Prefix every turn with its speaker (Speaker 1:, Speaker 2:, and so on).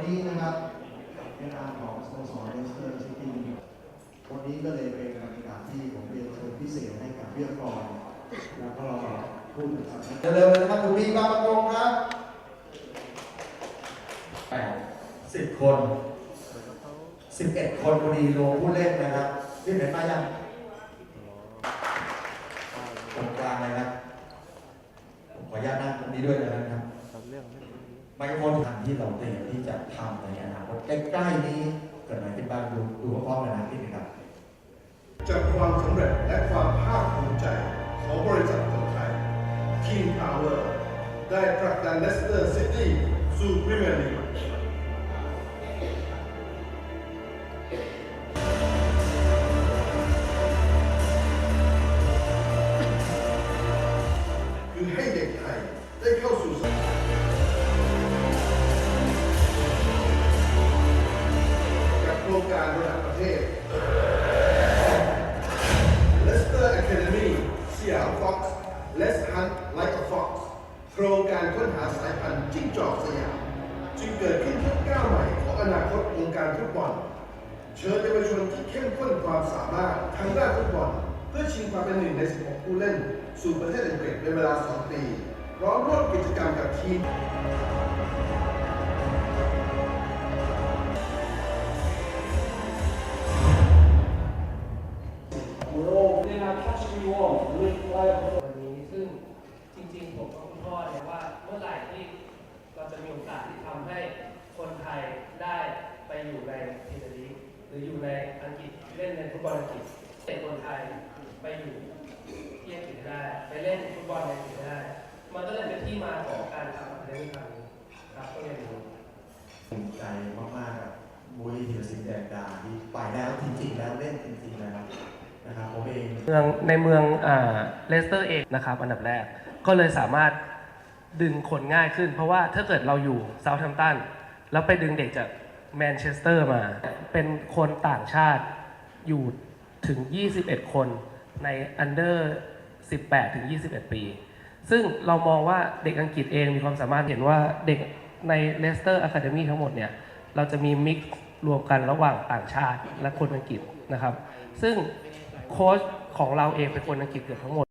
Speaker 1: วันนี้นะครับในนามของสโมสรเลสเตอร์ซิตี้วันนี้ก็เลยเป็นบรรยากาศที่ผมเรียนเชิญพิเศษให้กับเรียกรองแล้วก็ผู้ถึงสันธ์เร็วๆเลยนะครับคุณพี่บางประกงครับ
Speaker 2: แปดสิบคนสิบเอ็ดคนพอดีรวมผู้เล่นนะครับที่ไหนมายังตรงกลางเลยครับผมขออนุญาตนั่งตรงนี้ด้วยนะครับ ไมโครโฟนทางที่เราเตรียมที่จะทำในอนาคตใกล้ๆนี้เกิดอะไรขึ้นบ้างดูดูพร้อมๆกันนะพี่นะครับ
Speaker 3: จากความสำเร็จและความภาคภูมิใจของบริษัทคนไทย King Power ได้ผลักดันเลสเตอร์ซิตี้สู่พรีเมียร์ลีกคือให้เด็กไทยได้เข้าสู่ กับรงการระดับประเทศ Leicester Academy สยาม Fox Let's Hunt Like a Fox โครงการค้นหาสายพันธุ์จิ้งจอกสยาม จึงเกิดขึ้นเพื่อก้าวใหม่ของอนาคตวงการฟุตบอล เชิญเยาวชนที่เข้มข้นความสามารถทางด้านฟุตบอล เพื่อชิงความเป็นหนึ่งใน 16 ผู้เล่น สู่ประเทศอังกฤษเป็นเวลา 2 ปีพร้อมร่วมกิจกรรมกับทีม
Speaker 4: live life วันนี้ซึ่งจริงๆ ผมกับคุณพ่อเนี่ยว่าเมื่อไหร่ที่เราจะมีโอกาสที่ทำให้คนไทยได้ไปอยู่ในพรีเมียร์ลีกหรืออยู่ในอังกฤษเล่นในฟุตบอลอังกฤษเตะคนไทยไปอยู่ที่อังกฤษได้ ไปเล่นฟุตบอลในอังกฤษได้ มันก็เลยเป็นที่มาของการทำอะไรนี้ครั้งนี้ครับก็เรียนรู้
Speaker 2: ภูมิใจมากๆกับมุ้ยธีรศิลป์แดงดาที่ไปแล้วจริงๆแล้วเล่นจริงๆแล้ว
Speaker 4: เมืองในเมืองเลสเตอร์เองนะครับอันดับแรกก็เลยสามารถดึงคนง่ายขึ้น เพราะว่าถ้าเกิดเราอยู่เซาท์แฮมป์ตันแล้วไปดึงเด็กจากแมนเชสเตอร์มา เป็นคนต่างชาติอยู่ถึง 21 คนในอันเดอร์18 ถึง 21 ปี ซึ่งเรามองว่าเด็กอังกฤษเองมีความสามารถเห็นว่าเด็กในเลสเตอร์อะคาเดมีทั้งหมดเนี่ย เราจะมีมิกซ์รวมกันระหว่างต่างชาติและคนอังกฤษนะครับ ซึ่ง โค้ชของเราเองเป็นคนอังกฤษเกือบทั้งหมด